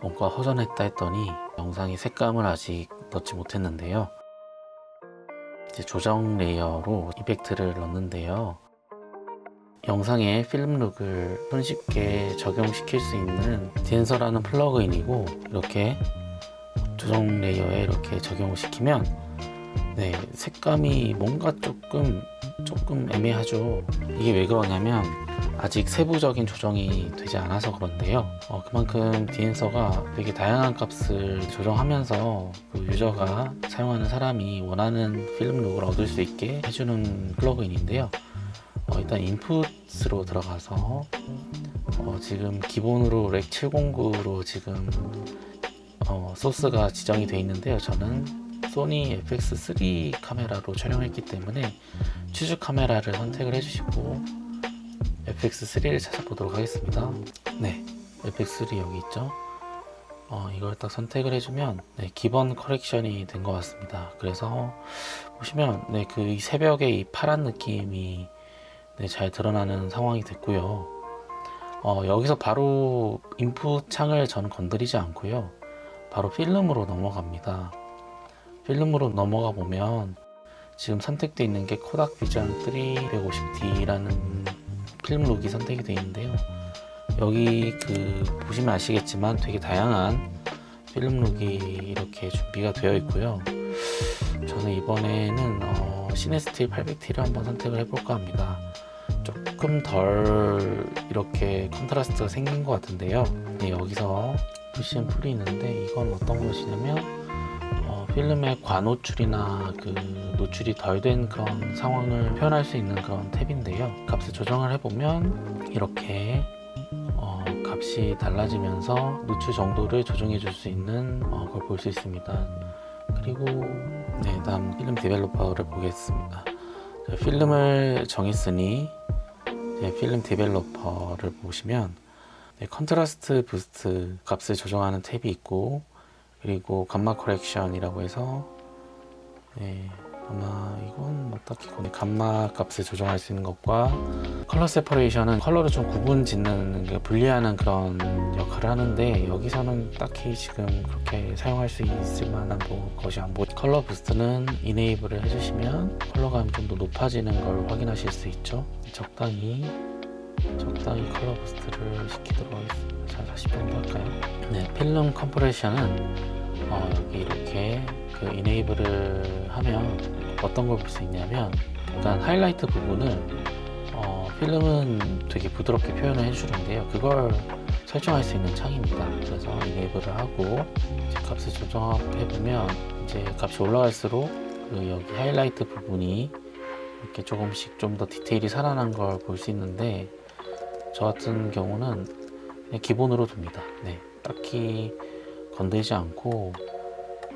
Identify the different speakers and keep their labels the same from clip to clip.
Speaker 1: 뭔가 허전했다 했더니 영상이 색감을 아직 넣지 못했는데요. 이제 조정 레이어로 이펙트를 넣는데요. 영상에 필름룩을 손쉽게 적용시킬 수 있는 딘서라는 플러그인이고 이렇게 조정 레이어에 이렇게 적용을 시키면 네 색감이 뭔가 조금 조금 애매하죠. 이게 왜 그러냐면 아직 세부적인 조정이 되지 않아서 그런데요. 어, 그만큼 딘서가 되게 다양한 값을 조정하면서 그 유저가 사용하는 사람이 원하는 필름 룩을 얻을 수 있게 해주는 플러그인인데요. 어, 일단 인풋으로 들어가서 어, 지금 기본으로 렉 709로 지금 어, 소스가 지정이 되어 있는데요. 저는 소니 FX3 카메라로 촬영했기 때문에 추적 카메라를 선택을 해주시고 FX3를 찾아보도록 하겠습니다. 네, FX3 여기 있죠. 어, 이걸 딱 선택을 해주면 네, 기본 커렉션이 된 것 같습니다. 그래서 보시면 네, 그이 새벽에 이 파란 느낌이 네, 잘 드러나는 상황이 됐고요. 어, 여기서 바로 인풋 창을 저는 건드리지 않고요. 바로 필름으로 넘어갑니다. 필름으로 넘어가 보면 지금 선택되어 있는 게 코닥 비전 350D라는 필름 룩이 선택이 되어 있는데요. 여기 그 보시면 아시겠지만 되게 다양한 필름 룩이 이렇게 준비가 되어 있고요. 저는 이번에는 어, 시네스틸 800T를 한번 선택을 해볼까 합니다. 조금 덜 이렇게 컨트라스트가 생긴 것 같은데요. 네, 여기서 부시앤 풀이 있는데 이건 어떤 것이냐면 어, 필름의 과노출이나 그 노출이 덜 된 그런 상황을 표현할 수 있는 그런 탭인데요. 값을 조정을 해보면 이렇게 어, 값이 달라지면서 노출 정도를 조정해 줄 수 있는 어, 걸 볼 수 있습니다. 그리고 네, 다음 필름 디벨로퍼를 보겠습니다. 자, 필름을 정했으니 이제 필름 디벨로퍼를 보시면 네, 컨트라스트 부스트 값을 조정하는 탭이 있고 그리고 감마 커렉션이라고 해서 네, 아마 이건 뭐 딱히 네, 감마 값을 조정할 수 있는 것과 컬러 세퍼레이션은 컬러를 좀 구분 짓는 그 분리하는 그런 역할을 하는데 여기서는 딱히 지금 그렇게 사용할 수 있을 만한 뭐 것이 안 보이 컬러 부스트는 이네이블을 해주시면 컬러감이 좀 더 높아지는 걸 확인하실 수 있죠. 적당히 적당히 컬러 부스트를 시키도록 하겠습니다. 자, 40정도 할까요? 네, 필름 컴프레션은 어, 여기 이렇게 그 이네이블을 하면 어떤 걸 볼 수 있냐면 일단 하이라이트 부분을 어, 필름은 되게 부드럽게 표현을 해주는데요. 그걸 설정할 수 있는 창입니다. 그래서 이네이블을 하고 값을 조정해 보면 이제 값이 올라갈수록 그 여기 하이라이트 부분이 이렇게 조금씩 좀 더 디테일이 살아난 걸 볼 수 있는데 저 같은 경우는 기본으로 둡니다. 네, 딱히 건들지 않고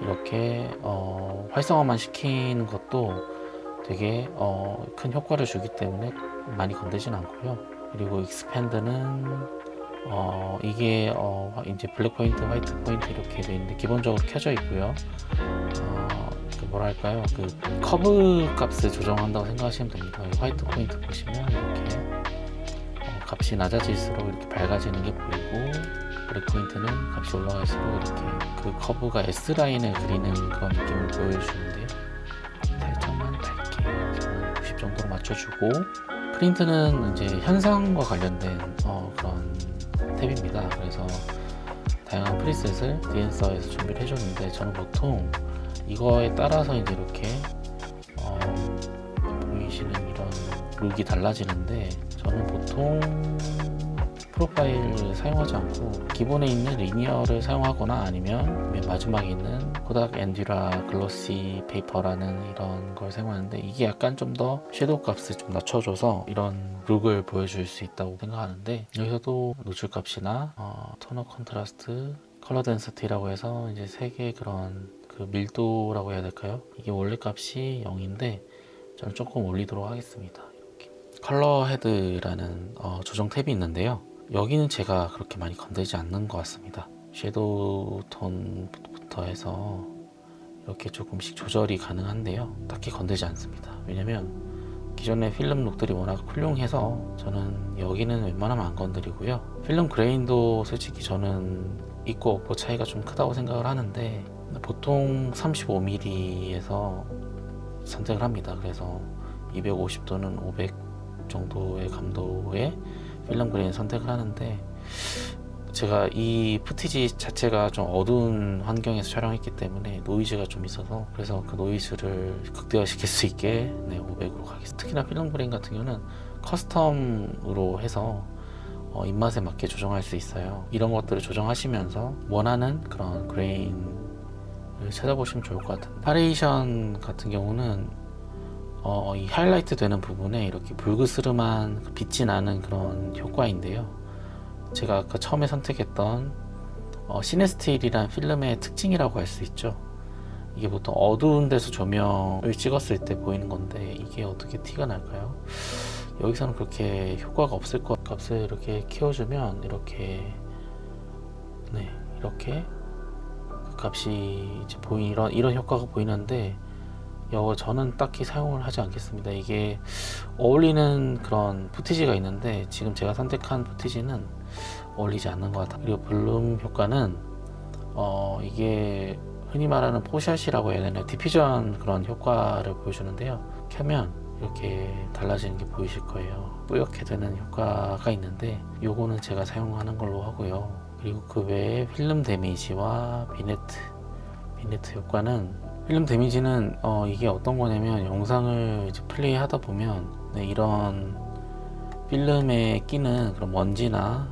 Speaker 1: 이렇게 어, 활성화만 시키는 것도 되게 어, 큰 효과를 주기 때문에 많이 건들진 않고요. 그리고 익스펜드는 어, 이게 어, 이제 블랙 포인트, 화이트 포인트 이렇게 돼 있는데 기본적으로 켜져 있고요. 어, 그 뭐랄까요, 그 커브 값을 조정한다고 생각하시면 됩니다. 이 화이트 포인트 보시면 이렇게 어, 값이 낮아질수록 이렇게 밝아지는 게 보이고 브레이크 포인트는 값이 올라갈수록 이렇게 그 커브가 S 라인을 그리는 그런 느낌을 보여주는데요. 살짝만 밝게 저는 90 정도로 맞춰주고 프린트는 이제 현상과 관련된 어, 그런 탭입니다. 그래서 다양한 프리셋을 디엔서에서 준비를 해줬는데 저는 보통 이거에 따라서 이제 이렇게 어, 보이시는 이런 룩이 달라지는데 저는 보통 프로파일을 사용하지 않고 기본에 있는 리니어를 사용하거나 아니면 맨 마지막에 있는 코닥 엔듀라 글로시 페이퍼라는 이런 걸 사용하는데 이게 약간 좀 더 섀도우 값을 좀 낮춰줘서 이런 룩을 보여줄 수 있다고 생각하는데 여기서도 노출 값이나 어, 토너 컨트라스트 컬러 덴서티라고 해서 이제 세 개의 그런 그 밀도라고 해야 될까요? 이게 원래 값이 0인데 저는 조금 올리도록 하겠습니다. 컬러 헤드라는 어, 조정 탭이 있는데요. 여기는 제가 그렇게 많이 건들지 않는 것 같습니다. 섀도우 톤부터 해서 이렇게 조금씩 조절이 가능한데요. 딱히 건들지 않습니다. 왜냐면 기존의 필름 룩들이 워낙 훌륭해서 저는 여기는 웬만하면 안 건드리고요. 필름 그레인도 솔직히 저는 있고 없고 차이가 좀 크다고 생각을 하는데 보통 35mm에서 선택을 합니다. 그래서 250 또는 500 정도의 감도의 필름 그린 선택을 하는데 제가 이 푸티지 자체가 좀 어두운 환경에서 촬영했기 때문에 노이즈가 좀 있어서 그래서 그 노이즈를 극대화시킬 수 있게 네, 500으로 가겠습니다. 특히나 필름 그린 같은 경우는 커스텀으로 해서 어, 입맛에 맞게 조정할 수 있어요. 이런 것들을 조정하시면서 원하는 그런 그레인을 찾아보시면 좋을 것 같은데 파레이션 같은 경우는 어, 이 하이라이트 되는 부분에 이렇게 불그스름한 그 빛이 나는 그런 효과인데요. 제가 아까 처음에 선택했던 어, 시네스틸이란 필름의 특징이라고 할 수 있죠. 이게 보통 어두운 데서 조명을 찍었을 때 보이는 건데 이게 어떻게 티가 날까요? 여기서는 그렇게 효과가 없을 것 값을 이렇게 키워주면 이렇게 네 이렇게 그 값이 이제 보이 이런 이런 효과가 보이는데 여 저는 딱히 사용을 하지 않겠습니다. 이게 어울리는 그런 푸티지가 있는데 지금 제가 선택한 푸티지는 어울리지 않는 것 같아요. 그리고 블룸 효과는 어 이게 흔히 말하는 포샷이라고 해야 되나요? 디퓨전 그런 효과를 보여주는데요. 켜면 이렇게 달라지는 게 보이실 거예요. 뿌옇게 되는 효과가 있는데 요거는 제가 사용하는 걸로 하고요. 그리고 그 외에 필름 데미지와 비네트 비네트 효과는 필름 데미지는 어, 이게 어떤 거냐면 영상을 플레이 하다 보면 네, 이런 필름에 끼는 그런 먼지나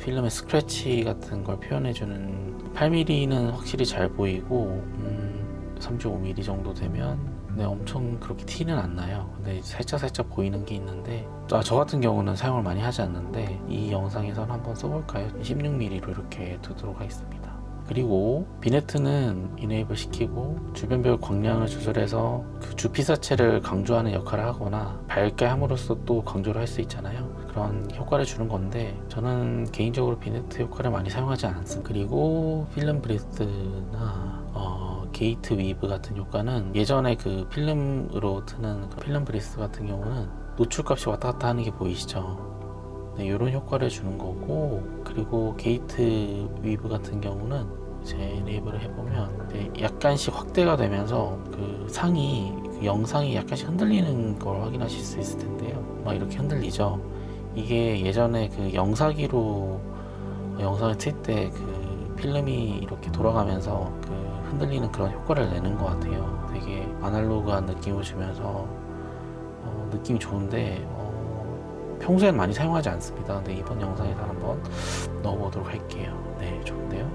Speaker 1: 필름의 스크래치 같은 걸 표현해주는 8mm는 확실히 잘 보이고 음, 35mm 정도 되면 네, 엄청 그렇게 티는 안 나요. 근데 살짝 살짝 보이는 게 있는데 아, 저 같은 경우는 사용을 많이 하지 않는데 이 영상에서는 한번 써볼까요? 16mm로 이렇게 두도록 하겠습니다. 그리고 비네트는 이네이블 시키고 주변별 광량을 조절해서 그 주피사체를 강조하는 역할을 하거나 밝게 함으로써 또 강조를 할 수 있잖아요. 그런 효과를 주는 건데 저는 개인적으로 비네트 효과를 많이 사용하지 않습니다. 그리고 필름 브리스나 어, 게이트 위브 같은 효과는 예전에 그 필름으로 트는 그 필름 브리스 같은 경우는 노출값이 왔다 갔다 하는 게 보이시죠? 네, 이런 효과를 주는 거고 그리고 게이트 위브 같은 경우는 이제 에네이블을 해보면 이제 약간씩 확대가 되면서 그 상이 그 영상이 약간씩 흔들리는 걸 확인하실 수 있을 텐데요. 막 이렇게 흔들리죠. 이게 예전에 그 영사기로 영상을 틀 때 그 필름이 이렇게 돌아가면서 그 흔들리는 그런 효과를 내는 것 같아요. 되게 아날로그한 느낌을 주면서 어, 느낌이 좋은데 어, 평소엔 많이 사용하지 않습니다. 근데 이번 영상에서 한번 넣어보도록 할게요. 네, 좋은데요.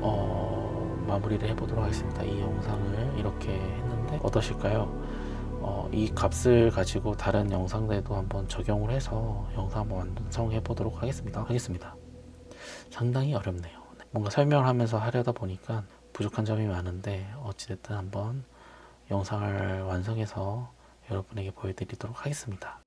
Speaker 1: 어, 마무리를 해보도록 하겠습니다. 이 영상을 이렇게 했는데 어떠실까요? 어, 이 값을 가지고 다른 영상들도 한번 적용을 해서 영상 한번 완성해 보도록 하겠습니다. 하겠습니다. 상당히 어렵네요. 네, 뭔가 설명을 하면서 하려다 보니까 부족한 점이 많은데 어찌됐든 한번 영상을 완성해서 여러분에게 보여드리도록 하겠습니다.